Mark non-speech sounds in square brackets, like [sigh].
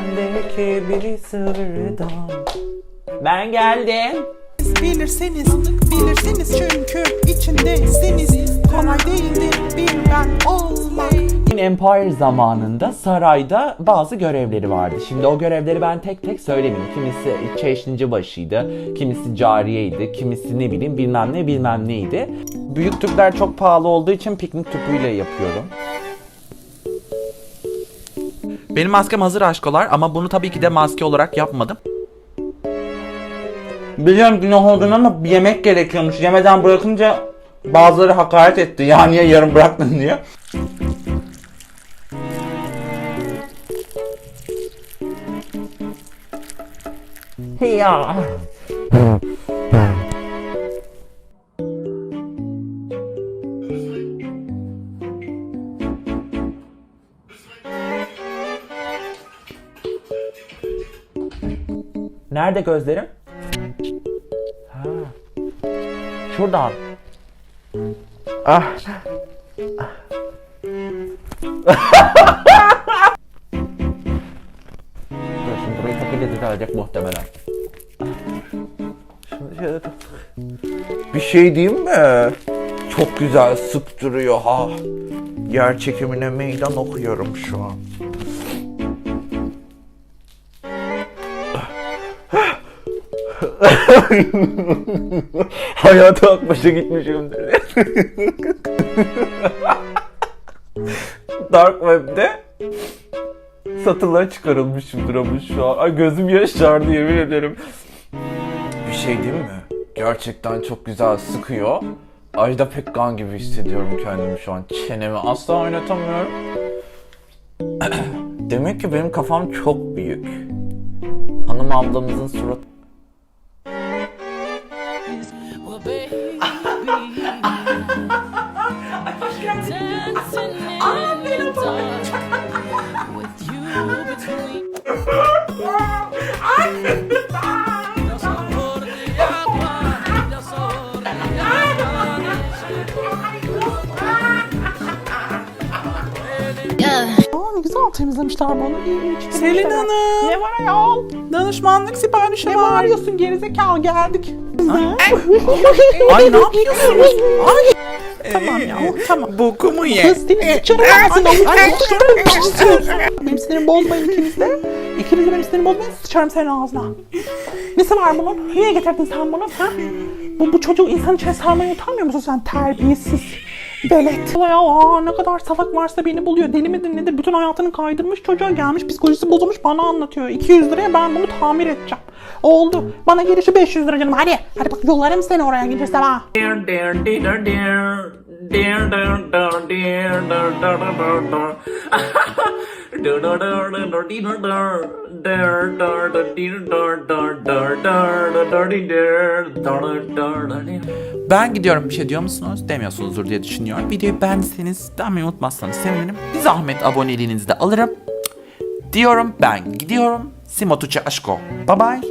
Bendeki bir sırdan Ben geldim Bilirseniz, bilirsiniz çünkü içindesiniz. Kolay değildir bir ben olmak. Empire zamanında sarayda bazı görevleri vardı. Şimdi o görevleri ben tek tek söylemeyeyim. Kimisi çeşnici başıydı, kimisi cariyeydi, kimisi ne bileyim bilmem ne bilmem neydi. Büyük tüpler çok pahalı olduğu için piknik tüpüyle yapıyorum. Benim maskem hazır aşkolar ama bunu tabii ki de maske olarak yapmadım. Biliyorum günah olduğunu ama bir yemek gerekiyormuş. Yemeden bırakınca bazıları hakaret etti. Ya niye yarım bıraktın diye. Ya. Nerede gözlerim? Ha. Şuradan. Ah. Dur şimdi burayı takınca düzelecek muhtemelen. Şunu şöyle tak. Bir şey diyeyim mi? Çok güzel sıktırıyor ha. Yer çekimine meydan okuyorum şu an. [laughs] Hayata akbaşa gitmişimdir. [laughs] Dark Web'de satılığa çıkarılmışımdır ama şu an. Ay gözüm yaşardı yemin ederim. Bir şey değil mi? Gerçekten çok güzel sıkıyor. Ajda Pekkan gibi hissediyorum kendimi şu an. Çenemi asla oynatamıyorum. [clears throat] Demek ki benim kafam çok büyük. Hanım ablamızın suratı baby. [laughs] I can't. Dancing in the dark. Aa temizlemişler bunu. İyi, iyi Selin Hanım. Ne var ayol? Danışmanlık siparişi ne var. Ne bağırıyorsun gerizekalı geldik. [laughs] Ay ne yapıyorsunuz? Ay. Tamam ya tamam. Boku mu ye? Kız seni sıçarım ağzına. Ay Benim sinirimi bozmayın ikiniz de. İkiniz de benim sinirimi bozmayın sıçarım senin ağzına. Nesi var bunun? Niye getirdin sen bunu? Ha? Bu, bu çocuğu insan içine sarmaya utanmıyor musun sen terbiyesiz? Belet. Ya aa, ne kadar salak varsa beni buluyor. Deli midir nedir? Bütün hayatını kaydırmış çocuğa gelmiş psikolojisi bozulmuş bana anlatıyor. 200 liraya ben bunu tamir edeceğim. Oldu. Bana gelişi 500 lira canım. Hadi. Hadi bak yollarım seni oraya gidersem ha. Ben gidiyorum bir şey diyor musunuz? Demiyorsunuzdur diye düşünüyorum. Videoyu beğendiyseniz beğenmeyi unutmazsanız sevinirim. Bir zahmet aboneliğinizi de alırım. Diyorum ben gidiyorum. Simotuça aşko. Bye bye.